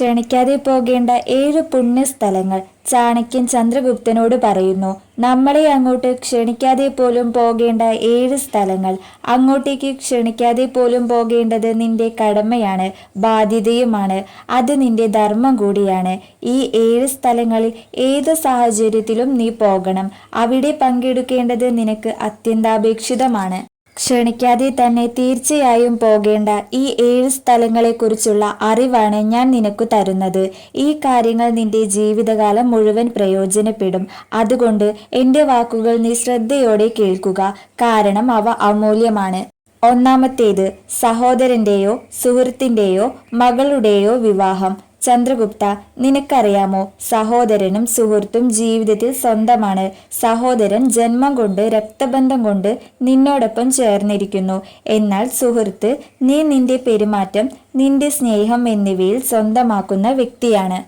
ക്ഷണിക്കാതെ പോകേണ്ട ഏഴ് പുണ്യസ്ഥലങ്ങൾ ചാണക്യൻ ചന്ദ്രഗുപ്തനോട് പറയുന്നു. നമ്മളെ അങ്ങോട്ട് ക്ഷണിക്കാതെ പോലും പോകേണ്ട ഏഴ് സ്ഥലങ്ങൾ അങ്ങോട്ടേക്ക് ക്ഷണിക്കാതെ പോലും പോകേണ്ടത് നിന്റെ കടമയാണ് ബാധ്യതയുമാണ് അത് നിന്റെ ധർമ്മം കൂടിയാണ്. ഈ ഏഴ് സ്ഥലങ്ങളിൽ ഏത് സാഹചര്യത്തിലും നീ പോകണം. അവിടെ പങ്കെടുക്കേണ്ടത് നിനക്ക് അത്യന്താപേക്ഷിതമാണ്. ക്ഷണിക്കാതെ തന്നെ തീർച്ചയായും പോകേണ്ട ഈ ഏഴ് സ്ഥലങ്ങളെക്കുറിച്ചുള്ള അറിവാണ് ഞാൻ നിനക്ക് തരുന്നത്. ഈ കാര്യങ്ങൾ നിന്റെ ജീവിതകാലം മുഴുവൻ പ്രയോജനപ്പെടും. അതുകൊണ്ട് എന്റെ വാക്കുകൾ നീ ശ്രദ്ധയോടെ കേൾക്കുക. കാരണം അവ അമൂല്യമാണ്. ഒന്നാമത്തേത് സഹോദരന്റെയോ സുഹൃത്തിന്റെയോ മകളുടെയോ വിവാഹം. ചന്ദ്രഗുപ്ത നിനക്കറിയാമോ? സഹോദരനും സുഹൃത്തും ജീവിതത്തിൽ സ്വന്തമാണ്. സഹോദരൻ ജന്മം കൊണ്ട് രക്തബന്ധം കൊണ്ട് നിന്നോടൊപ്പം ചേർന്നിരിക്കുന്നു. എന്നാൽ സുഹൃത്ത് നീ നിന്റെ പെരുമാറ്റം നിന്റെ സ്നേഹം എന്നിവയിൽ സ്വന്തമാക്കുന്ന വ്യക്തിയാണ്.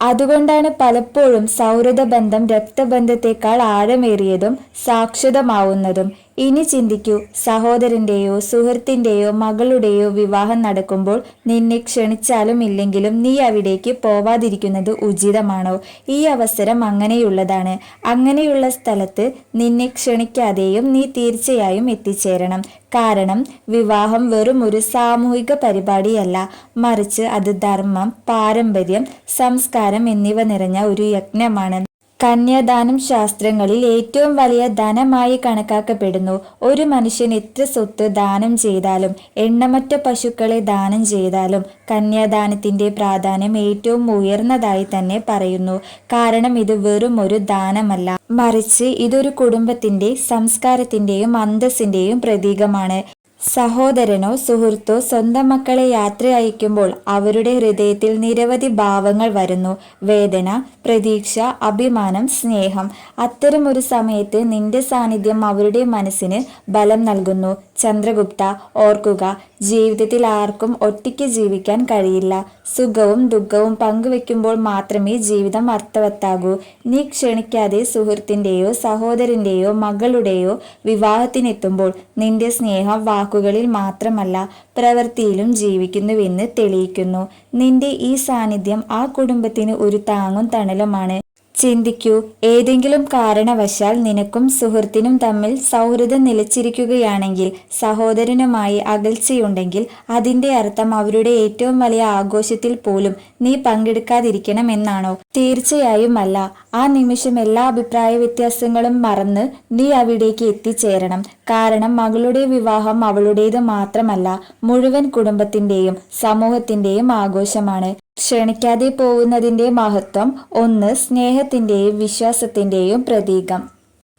അതുകൊണ്ടാണ് പലപ്പോഴും സൗഹൃദ ബന്ധം രക്തബന്ധത്തെക്കാൾ ആഴമേറിയതും സാക്ഷരമാവുന്നതും ഇനി ചിന്തിക്കൂ സഹോദരന്റെയോ സുഹൃത്തിന്റെയോ മകളുടെയോ വിവാഹം നടക്കുമ്പോൾ നിന്നെ ക്ഷണിച്ചാലും ഇല്ലെങ്കിലും നീ അവിടേക്ക് പോവാതിരിക്കുന്നത് ഉചിതമാണോ? ഈ അവസരം അങ്ങനെയുള്ളതാണ്. അങ്ങനെയുള്ള സ്ഥലത്ത് നിന്നെ ക്ഷണിക്കാതെയും നീ തീർച്ചയായും എത്തിച്ചേരണം. കാരണം വിവാഹം വെറും ഒരു സാമൂഹിക പരിപാടിയല്ല. മറിച്ച് അത് ധർമ്മം പാരമ്പര്യം സംസ്കാരം എന്നിവ നിറഞ്ഞ ഒരു യജ്ഞമാണ്. കന്യാദാനം ശാസ്ത്രങ്ങളിൽ ഏറ്റവും വലിയ ധനമായി കണക്കാക്കപ്പെടുന്നു. ഒരു മനുഷ്യൻ എത്ര സ്വത്ത് ദാനം ചെയ്താലും എണ്ണമറ്റ പശുക്കളെ ദാനം ചെയ്താലും കന്യാദാനത്തിന്റെ പ്രാധാന്യം ഏറ്റവും ഉയർന്നതായി തന്നെ പറയുന്നു. കാരണം ഇത് വെറും ഒരു ദാനമല്ല. മറിച്ച് ഇതൊരു കുടുംബത്തിന്റെ സംസ്കാരത്തിന്റെയും അന്തസ്സിന്റെയും പ്രതീകമാണ്. സഹോദരനോ സുഹൃത്തോ സ്വന്തം മക്കളെ യാത്ര അയക്കുമ്പോൾ അവരുടെ ഹൃദയത്തിൽ നിരവധി ഭാവങ്ങൾ വരുന്നു. വേദന പ്രതീക്ഷ അഭിമാനം സ്നേഹം. അത്തരമൊരു സമയത്ത് നിന്റെ സാന്നിധ്യം അവരുടെ മനസ്സിന് ബലം നൽകുന്നു. ചന്ദ്രഗുപ്ത ഓർക്കുക ജീവിതത്തിൽ ആർക്കും ഒറ്റയ്ക്ക് ജീവിക്കാൻ കഴിയില്ല. സുഖവും ദുഃഖവും പങ്കുവെക്കുമ്പോൾ മാത്രമേ ജീവിതം അർത്ഥവത്താകൂ. നീ ക്ഷണിക്കാതെ സുഹൃത്തിന്റെയോ സഹോദരന്റെയോ മകളുടെയോ വിവാഹത്തിനെത്തുമ്പോൾ നിന്റെ സ്നേഹം വാക്കുകളിൽ മാത്രമല്ല പ്രവൃത്തിയിലും ജീവിക്കുന്നുവെന്ന് തെളിയിക്കുന്നു. നിന്റെ ഈ സാന്നിധ്യം ആ കുടുംബത്തിന് ഒരു താങ്ങും തണലുമാണ്. ചിന്തിക്കൂ. ഏതെങ്കിലും കാരണവശാൽ നിനക്കും സുഹൃത്തിനും തമ്മിൽ സൗഹൃദം നിലച്ചിരിക്കുകയാണെങ്കിൽ സഹോദരനുമായി അകൽച്ചയുണ്ടെങ്കിൽ അതിന്റെ അർത്ഥം അവരുടെ ഏറ്റവും വലിയ ആഘോഷത്തിൽ പോലും നീ പങ്കെടുക്കാതിരിക്കണം എന്നാണോ? തീർച്ചയായും അല്ല. ആ നിമിഷം എല്ലാ അഭിപ്രായ വ്യത്യാസങ്ങളും മറന്ന് നീ അവിടേക്ക് എത്തിച്ചേരണം. കാരണം മകളുടെ വിവാഹം അവളുടേത് മാത്രമല്ല മുഴുവൻ കുടുംബത്തിന്റെയും സമൂഹത്തിന്റെയും ആഘോഷമാണ്. ക്ഷണിക്കാതെ പോകുന്നതിന്റെ മഹത്വം ഒന്ന് സ്നേഹത്തിന്റെയും വിശ്വാസത്തിന്റെയും പ്രതീകം.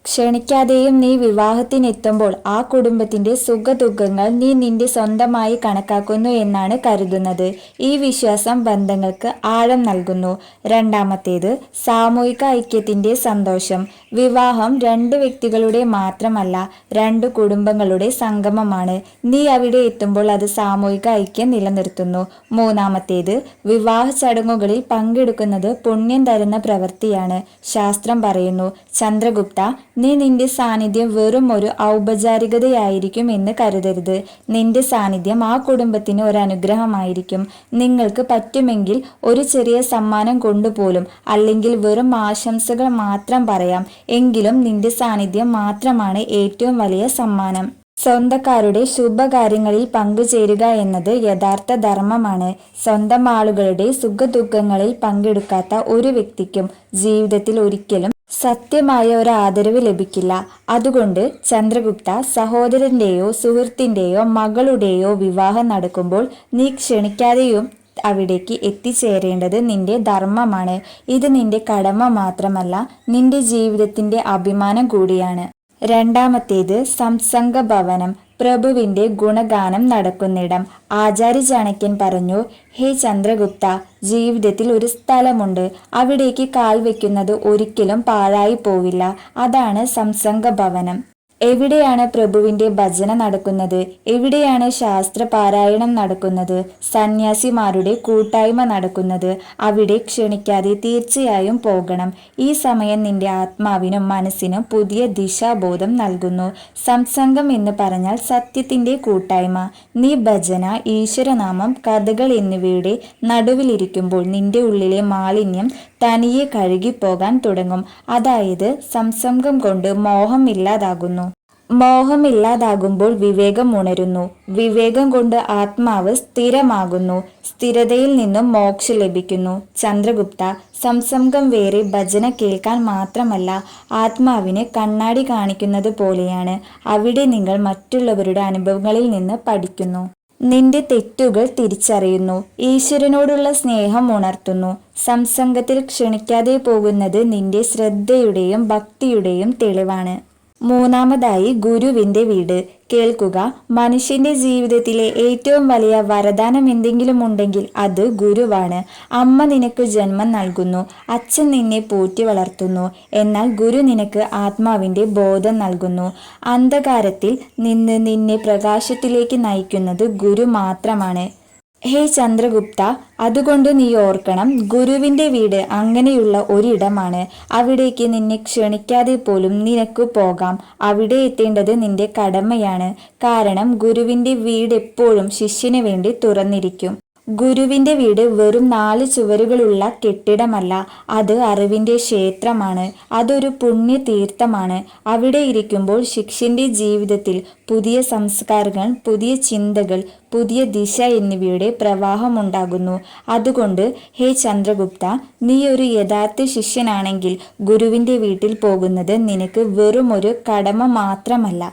ക്ഷണിക്കാതെയും നീ വിവാഹത്തിനെത്തുമ്പോൾ ആ കുടുംബത്തിന്റെ സുഖദുഃഖങ്ങൾ നീ നിന്റെ സ്വന്തമായി കണക്കാക്കുന്നു എന്നാണ് കരുതുന്നത്. ഈ വിശ്വാസം ബന്ധങ്ങൾക്ക് ആഴം നൽകുന്നു. രണ്ടാമത്തേത് സാമൂഹിക ഐക്യത്തിന്റെ സന്തോഷം. വിവാഹം രണ്ട് വ്യക്തികളുടെ മാത്രമല്ല രണ്ട് കുടുംബങ്ങളുടെ സംഗമമാണ്. നീ അവിടെ എത്തുമ്പോൾ അത് സാമൂഹിക ഐക്യം നിലനിർത്തുന്നു. മൂന്നാമത്തേത് വിവാഹ ചടങ്ങുകളിൽ പങ്കെടുക്കുന്നത് പുണ്യം തരുന്ന പ്രവൃത്തിയാണ്. ശാസ്ത്രം പറയുന്നു ചന്ദ്രഗുപ്ത നീ നിന്റെ സാന്നിധ്യം വെറും ഒരു ഔപചാരികതയായിരിക്കും എന്ന് കരുതരുത്. നിന്റെ സാന്നിധ്യം ആ കുടുംബത്തിന് ഒരു അനുഗ്രഹമായിരിക്കും. നിങ്ങൾക്ക് പറ്റുമെങ്കിൽ ഒരു ചെറിയ സമ്മാനം കൊണ്ടുപോലും അല്ലെങ്കിൽ വെറും ആശംസകൾ മാത്രം പറയാം. എങ്കിലും നിന്റെ സാന്നിധ്യം മാത്രമാണ് ഏറ്റവും വലിയ സമ്മാനം. സ്വന്തക്കാരുടെ ശുഭകാര്യങ്ങളിൽ പങ്കുചേരുക എന്നത് യഥാർത്ഥ ധർമ്മമാണ്. സ്വന്തം ആളുകളുടെ സുഖദുഃഖങ്ങളിൽ പങ്കെടുക്കാത്ത ഒരു വ്യക്തിക്കും ജീവിതത്തിൽ ഒരിക്കലും സത്യമായ ഒരു ആദരവ് ലഭിക്കില്ല. അതുകൊണ്ട് ചന്ദ്രഗുപ്ത സഹോദരന്റെയോ സുഹൃത്തിന്റെയോ മകളുടെയോ വിവാഹം നടക്കുമ്പോൾ നീ ക്ഷണിക്കാതെയും അവിടേക്ക് എത്തിച്ചേരേണ്ടത് നിന്റെ ധർമ്മമാണ്. ഇത് നിന്റെ കടമ മാത്രമല്ല നിന്റെ ജീവിതത്തിന്റെ അഭിമാനം കൂടിയാണ്. രണ്ടാമത്തേത് സംസംഗ ഭവനം പ്രഭുവിന്റെ ഗുണഗാനം നടക്കുന്നിടം ആചാര്യ ചാണക്യൻ പറഞ്ഞു ഹേ ചന്ദ്രഗുപ്ത ജീവിതത്തിൽ ഒരു സ്ഥലമുണ്ട്. അവിടേക്ക് കാൽ വെക്കുന്നത് ഒരിക്കലും പാഴായി പോവില്ല. അതാണ് സംസംഗ ഭവനം എവിടെയാണ് പ്രഭുവിന്റെ ഭജന നടക്കുന്നത്? എവിടെയാണ് ശാസ്ത്ര പാരായണം നടക്കുന്നത്? സന്യാസിമാരുടെ കൂട്ടായ്മ നടക്കുന്നത്? അവിടെ ക്ഷണിക്കാതെ തീർച്ചയായും പോകണം. ഈ സമയം നിന്റെ ആത്മാവിനും മനസ്സിനും പുതിയ ദിശാബോധം നൽകുന്നു. സംസംഗം എന്ന് പറഞ്ഞാൽ സത്യത്തിന്റെ കൂട്ടായ്മ. നീ ഭജന ഈശ്വരനാമം കഥകൾ എന്നിവയുടെ നടുവിലിരിക്കുമ്പോൾ നിന്റെ ഉള്ളിലെ മാലിന്യം തനിയെ കഴുകിപ്പോകാൻ തുടങ്ങും. അതായത് സംസംഗം കൊണ്ട് മോഹം ഇല്ലാതാകുന്നു. മോഹമില്ലാതാകുമ്പോൾ വിവേകം ഉണരുന്നു. വിവേകം കൊണ്ട് ആത്മാവ് സ്ഥിരമാകുന്നു. സ്ഥിരതയിൽ നിന്നും മോക്ഷ ലഭിക്കുന്നു. ചന്ദ്രഗുപ്ത സംസംഗം വേറെ ഭജന കേൾക്കാൻ മാത്രമല്ല ആത്മാവിന് കണ്ണാടി കാണിക്കുന്നത് പോലെയാണ്. അവിടെ നിങ്ങൾ മറ്റുള്ളവരുടെ അനുഭവങ്ങളിൽ നിന്ന് പഠിക്കുന്നു. നിന്റെ തെറ്റുകൾ തിരിച്ചറിയുന്നു. ഈശ്വരനോടുള്ള സ്നേഹം ഉണർത്തുന്നു. സംസംഗത്തിൽ ക്ഷണിക്കാതെ പോകുന്നത് നിന്റെ ശ്രദ്ധയുടെയും ഭക്തിയുടെയും തെളിവാണ്. മൂന്നാമതായി ഗുരുവിന്റെ വീട്. കേൾക്കുക മനുഷ്യന്റെ ജീവിതത്തിലെ ഏറ്റവും വലിയ വരദാനം എന്തെങ്കിലും ഉണ്ടെങ്കിൽ അത് ഗുരുവാണ്. അമ്മ നിനക്ക് ജന്മം നൽകുന്നു അച്ഛൻ നിന്നെ പോറ്റി വളർത്തുന്നു എന്നാൽ ഗുരു നിനക്ക് ആത്മാവിന്റെ ബോധം നൽകുന്നു. അന്ധകാരത്തിൽ നിന്ന് നിന്നെ പ്രകാശത്തിലേക്ക് നയിക്കുന്നത് ഗുരു മാത്രമാണ്. ഹേ ചന്ദ്രഗുപ്ത അതുകൊണ്ട് നീ ഓർക്കണം ഗുരുവിന്റെ വീട് അങ്ങനെയുള്ള ഒരിടമാണ്. അവിടേക്ക് നിന്നെ ക്ഷണിക്കാതെ പോലും നിനക്ക് പോകാം. അവിടെ എത്തേണ്ടത് നിന്റെ കടമയാണ്. കാരണം ഗുരുവിന്റെ വീട് എപ്പോഴും ശിഷ്യന് വേണ്ടി തുറന്നിരിക്കും. ഗുരുവിന്റെ വീട് വെറും നാല് ചുവരുകളുള്ള കെട്ടിടമല്ല. അത് അറിവിന്റെ ക്ഷേത്രമാണ്. അതൊരു പുണ്യതീർത്ഥമാണ്. അവിടെ ഇരിക്കുമ്പോൾ ശിഷ്യന്റെ ജീവിതത്തിൽ പുതിയ സംസ്കാരങ്ങൾ പുതിയ ചിന്തകൾ പുതിയ ദിശ എന്നിവയുടെ പ്രവാഹമുണ്ടാകുന്നു. അതുകൊണ്ട് ഹേ ചന്ദ്രഗുപ്ത നീ ഒരു യഥാർത്ഥ ശിഷ്യനാണെങ്കിൽ ഗുരുവിന്റെ വീട്ടിൽ പോകുന്നത് നിനക്ക് വെറും ഒരു കടമ മാത്രമല്ല.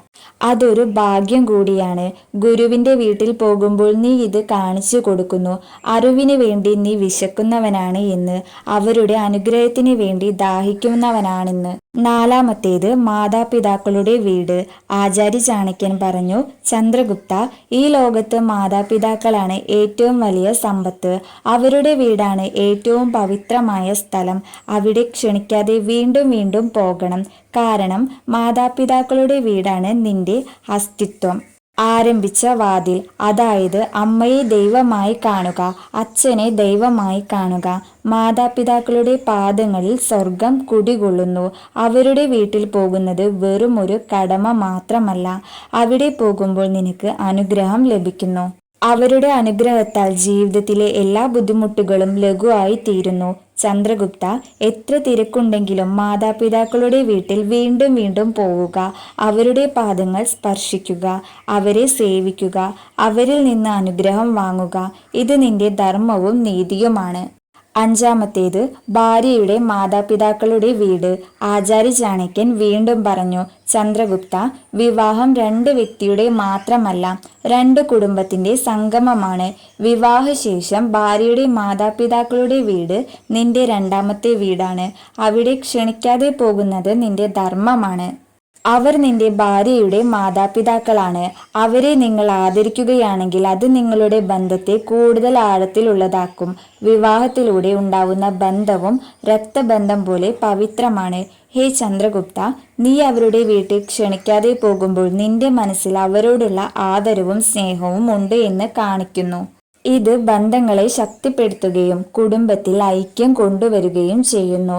അതൊരു ഭാഗ്യം കൂടിയാണ്. ഗുരുവിന്റെ വീട്ടിൽ പോകുമ്പോൾ നീ ഇത് കാണിച്ചു കൊടുക്കുന്നു. അറിവിന് വേണ്ടി നീ വിശക്കുന്നവനാണ് എന്ന് അവരുടെ അനുഗ്രഹത്തിന് വേണ്ടി ദാഹിക്കുന്നവനാണെന്ന് നാലാമത്തേത് മാതാപിതാക്കളുടെ വീട്. ആചാര്യ ചാണക്യൻ പറഞ്ഞു ചന്ദ്രഗുപ്ത ഈ ലോകത്ത് മാതാപിതാക്കളാണ് ഏറ്റവും വലിയ സമ്പത്ത്. അവരുടെ വീടാണ് ഏറ്റവും പവിത്രമായ സ്ഥലം. അവിടെ ക്ഷണിക്കാതെ വീണ്ടും വീണ്ടും പോകണം. കാരണം മാതാപിതാക്കളുടെ വീടാണ് നിന്റെ അസ്തിത്വം. ആരംഭിച്ച വാതിൽ. അതായത് അമ്മയെ ദൈവമായി കാണുക അച്ഛനെ ദൈവമായി കാണുക. മാതാപിതാക്കളുടെ പാദങ്ങളിൽ സ്വർഗം കുടികൊള്ളുന്നു. അവരുടെ വീട്ടിൽ പോകുന്നത് വെറും ഒരു കടമ മാത്രമല്ല. അവിടെ പോകുമ്പോൾ നിനക്ക് അനുഗ്രഹം ലഭിക്കുന്നു. അവരുടെ അനുഗ്രഹത്താൽ ജീവിതത്തിലെ എല്ലാ ബുദ്ധിമുട്ടുകളും ലഘുവായി തീരുന്നു ചന്ദ്രഗുപ്ത എത്ര തിരക്കുണ്ടെങ്കിലും മാതാപിതാക്കളുടെ വീട്ടിൽ വീണ്ടും വീണ്ടും പോവുക. അവരുടെ പാദങ്ങൾ സ്പർശിക്കുക. അവരെ സേവിക്കുക. അവരിൽ നിന്ന് അനുഗ്രഹം വാങ്ങുക. ഇത് നിന്റെ ധർമ്മവും നീതിയുമാണ്. അഞ്ചാമത്തേത് ഭാര്യയുടെ മാതാപിതാക്കളുടെ വീട്. ആചാര്യ ചാണക്യൻ വീണ്ടും പറഞ്ഞു ചന്ദ്രഗുപ്ത വിവാഹം രണ്ട് വ്യക്തിയുടെ മാത്രമല്ല രണ്ട് കുടുംബത്തിന്റെ സംഗമമാണ്. വിവാഹശേഷം ഭാര്യയുടെ മാതാപിതാക്കളുടെ വീട് നിന്റെ രണ്ടാമത്തെ വീടാണ്. അവിടെ ക്ഷണിക്കാതെ പോകുന്നത് നിന്റെ ധർമ്മമാണ്. അവർ നിന്റെ ഭാര്യയുടെ മാതാപിതാക്കളാണ്. അവരെ നിങ്ങൾ ആദരിക്കുകയാണെങ്കിൽ അത് നിങ്ങളുടെ ബന്ധത്തെ കൂടുതൽ ആഴത്തിലുള്ളതാക്കും. വിവാഹത്തിലൂടെ ഉണ്ടാവുന്ന ബന്ധവും രക്തബന്ധം പോലെ പവിത്രമാണ്. ഹേ ചന്ദ്രഗുപ്ത നീ അവരുടെ വീട്ടിൽ ക്ഷണിക്കാതെ പോകുമ്പോൾ നിന്റെ മനസ്സിൽ അവരോടുള്ള ആദരവും സ്നേഹവും ഉണ്ട് എന്ന് കാണിക്കുന്നു. ഇത് ബന്ധങ്ങളെ ശക്തിപ്പെടുത്തുകയും കുടുംബത്തിൽ ഐക്യം കൊണ്ടുവരികയും ചെയ്യുന്നു.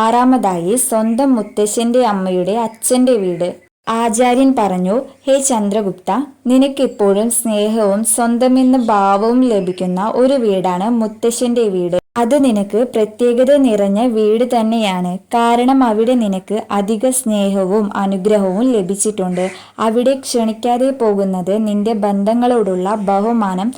ആറാമതായി സ്വന്തം മുത്തശ്ശന്റെ അമ്മയുടെ അച്ഛന്റെ വീട്. ആചാര്യൻ പറഞ്ഞു ഹേ ചന്ദ്രഗുപ്ത നിനക്കിപ്പോഴും സ്നേഹവും സ്വന്തമെന്ന ഭാവവും ലഭിക്കുന്ന ഒരു വീടാണ് മുത്തശ്ശന്റെ വീട്. അത് നിനക്ക് പ്രത്യേകത നിറഞ്ഞ വീട് തന്നെയാണ്. കാരണം അവിടെ നിനക്ക് അധിക സ്നേഹവും അനുഗ്രഹവും ലഭിച്ചിട്ടുണ്ട്. അവിടെ ക്ഷണിക്കാതെ പോകുന്നത് നിന്റെ ബന്ധങ്ങളോടുള്ള ബഹുമാനം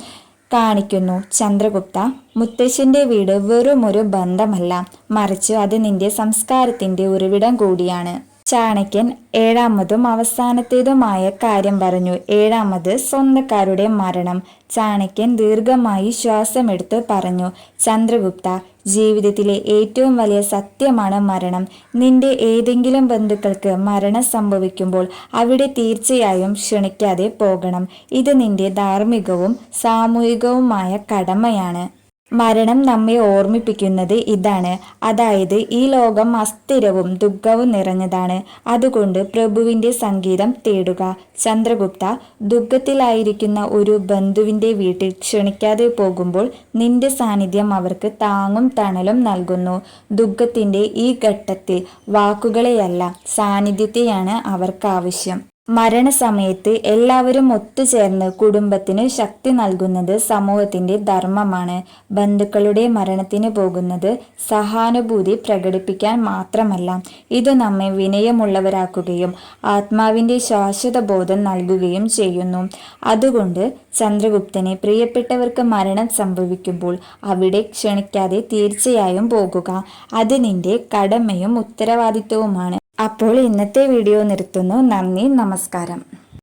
കാണിക്കുന്നു. ചന്ദ്രഗുപ്ത മുത്തശ്ശന്റെ വീട് വെറും ഒരു ബന്ധമല്ല. മറിച്ച് അത് നിന്റെ സംസ്കാരത്തിന്റെ ഉറവിടം കൂടിയാണ്. ചാണക്യൻ ഏഴാമതും അവസാനത്തേതുമായ കാര്യം പറഞ്ഞു. ഏഴാമത് സ്വന്തക്കാരുടെ മരണം. ചാണക്യൻ ദീർഘമായി ശ്വാസമെടുത്ത് പറഞ്ഞു. ചന്ദ്രഗുപ്ത ജീവിതത്തിലെ ഏറ്റവും വലിയ സത്യമാണ് മരണം. നിന്റെ ഏതെങ്കിലും ബന്ധുക്കൾക്ക് മരണം സംഭവിക്കുമ്പോൾ അവിടെ തീർച്ചയായും ക്ഷണിക്കാതെ പോകണം. ഇത് നിന്റെ ധാർമ്മികവും സാമൂഹികവുമായ കടമയാണ്. മരണം നമ്മെ ഓർമ്മിപ്പിക്കുന്നത് ഇതാണ്. അതായത് ഈ ലോകം അസ്ഥിരവും ദുഃഖവും നിറഞ്ഞതാണ്. അതുകൊണ്ട് പ്രഭുവിന്റെ സംഗീതം തേടുക. ചന്ദ്രഗുപ്ത ദുഃഖത്തിലായിരിക്കുന്ന ഒരു ബന്ധുവിന്റെ വീട്ടിൽ ക്ഷണിക്കാതെ പോകുമ്പോൾ നിന്റെ സാന്നിധ്യം അവർക്ക് താങ്ങും തണലും നൽകുന്നു. ദുഃഖത്തിന്റെ ഈ ഘട്ടത്തിൽ വാക്കുകളെയല്ല സാന്നിധ്യത്തെയാണ് അവർക്ക് ആവശ്യം. മരണസമയത്ത് എല്ലാവരും ഒത്തുചേർന്ന് കുടുംബത്തിന് ശക്തി നൽകുന്നത് സമൂഹത്തിന്റെ ധർമ്മമാണ്. ബന്ധുക്കളുടെ മരണത്തിന് പോകുന്നത് സഹാനുഭൂതി പ്രകടിപ്പിക്കാൻ മാത്രമല്ല. ഇത് നമ്മെ വിനയമുള്ളവരാക്കുകയും ആത്മാവിന്റെ ശാശ്വത ബോധം നൽകുകയും ചെയ്യുന്നു. അതുകൊണ്ട് ചന്ദ്രഗുപ്തനെ പ്രിയപ്പെട്ടവർക്ക് മരണം സംഭവിക്കുമ്പോൾ അവിടെ ക്ഷണിക്കാതെ തീർച്ചയായും പോകുക. അത് നിന്റെ കടമയും ഉത്തരവാദിത്വവുമാണ്. അപ്പോൾ ഇന്നത്തെ വീഡിയോ നിർത്തുന്നു. നന്ദി നമസ്കാരം.